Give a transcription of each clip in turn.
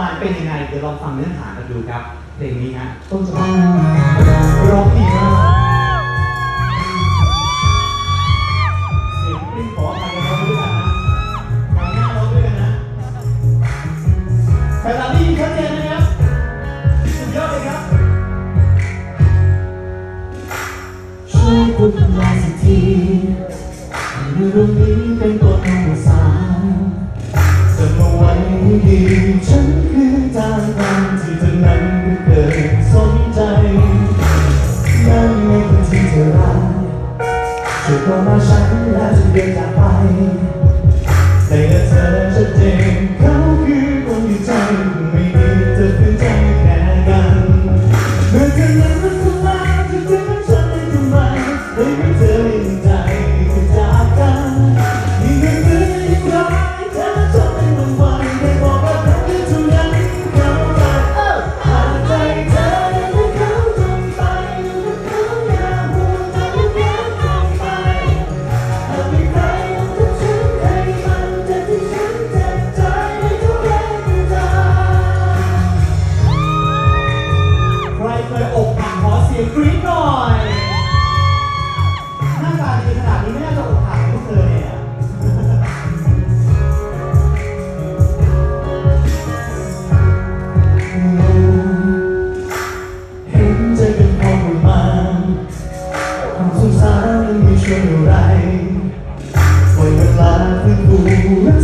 มาณเป็นยังไง เดี๋ยวลองฟังเนื้อหากันดูครับ เพลงนี้ฮะต้นฉบับร้องดีมากเสียงปริ้นขออภัยกันด้วยกันนะฟังหน้าเราด้วยกันนะแต่ตอนนี้ยินชัดเจนนะครับสุดยอดเลยครับช่วยพูดคำลาสักทีให้เรื่องนี้เป็นตัว ดีฉันคือจางทางที่เธอนั้นเปิดสนใจ นั่นไม่เป็นที่เธอรักช่วยบอกมาฉันและจะเดินจาก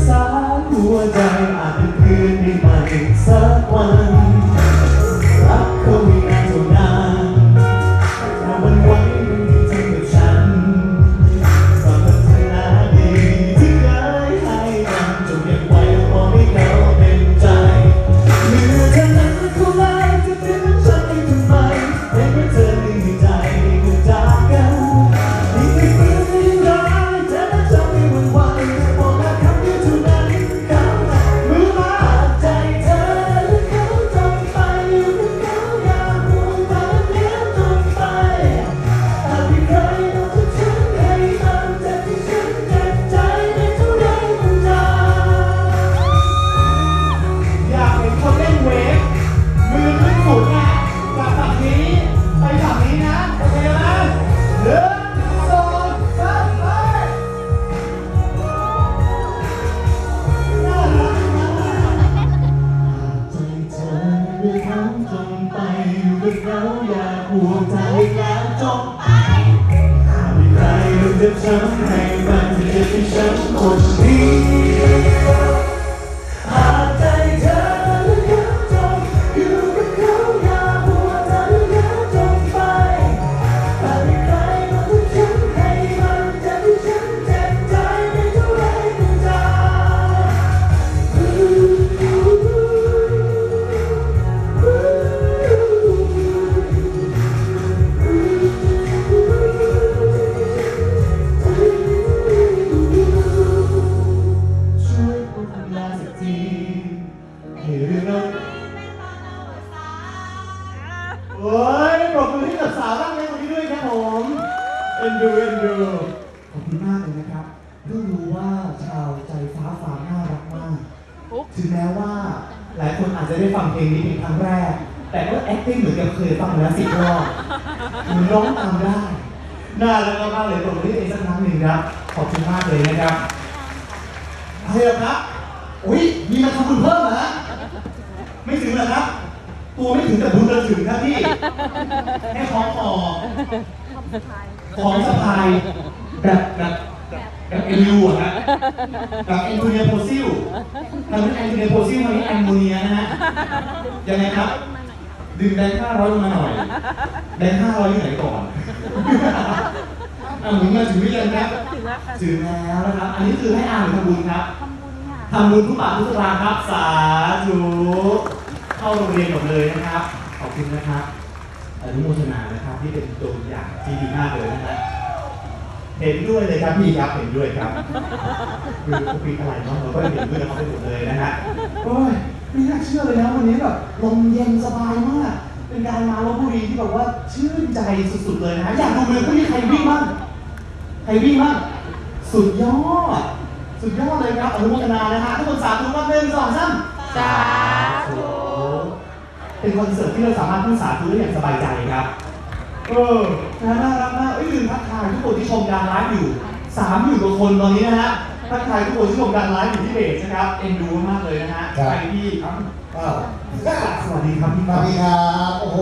สารหัวใจ วงใจแล้วจบไปหากมีใครต้องเจ็บช้ำให้ ดูเอ็นดูขอบคุณมากเลยนะครับเพิ่งรู้ว่าชาวใจฟ้าฟาร์มน่ารักมากถึงแม้ว่า หลายคนอาจจะได้ฟังเพลงนี้เป็นครั้งแรก แต่ก็ acting เหมือนกับเคยฟังมาแล้วสิบรอบหนูร้องตามได้น่ารักมากๆเลยปรบมือให้เองสักครั้งหนึ่งครับขอบคุณมากเลยนะครับอะไรเหรอครับอุ้ยมีมาทำบุญเพิ่มเหรอฮะไม่ถึงเหรอครับ ตัวไม่ถึงแต่บุญเราถึงครับพี่ให้คล้องคอ ของสะพายแบบแบบแบบเอลิวอะฮะแบบแอนโทเนียโพซิลทำให้แอนโทเนียโพซิลทำให้แอนโมเนียนะฮะยังไงครับดึงแบงค์ห้าร้อยลงมาหน่อยแบงค์ห้าร้อยอยู่ไหนก่อนอะหมุนมาถึงหรือยังครับถึงแล้วค่ะถึงแล้วนะครับ อันนี้คือให้อ่านหรือทำบุญครับทำบุญค่ะทำบุญทุกบาททุกสตางค์ครับ สาธุเข้าโรงเรียนหมดเลยนะครับ ขอบคุณนะครับ อนุโมทนานะครับที่เป็นตัวอย่างที่ดีมากเลยนะครับเห็นด้วยเลยครับพี่ครับเห็นด้วยครับคือคุปีอะไรเนาะเราก็เห็นด้วยนะครับไปหมดเลยนะฮะโอ้ยไม่น่าเชื่อเลยนะวันนี้แบบลมเย็นสบายมาก เป็นการมาลบบุรีที่แบบว่าชื่นใจสุดๆเลยนะอยากดูเลยพรุ่งนี้ใครวิ่งบ้างใครวิ่งบ้างสุดยอด สุดยอดเลยครับอนุโมทนานะฮะทุกคนสาธุครับหนึ่งสองสามสา เป็นคอนเสิร์ตที่เราสามารถพูดสาธุได้อย่างสบายใจครับ เออนะน่ารักมากเอ้ยลืมทักทายทุกคนที่ชมการไลฟ์อยู่สามหมื่นกว่าคนตอนนี้นะฮะทักทายทุกคนที่ชมการไลฟ์อยู่ที่เพจนะครับเอ็นดูมากเลยนะฮะครับใครที่อ้าวอ้าวสวัสดีครับพี่สวัสดีครับ โอ้โห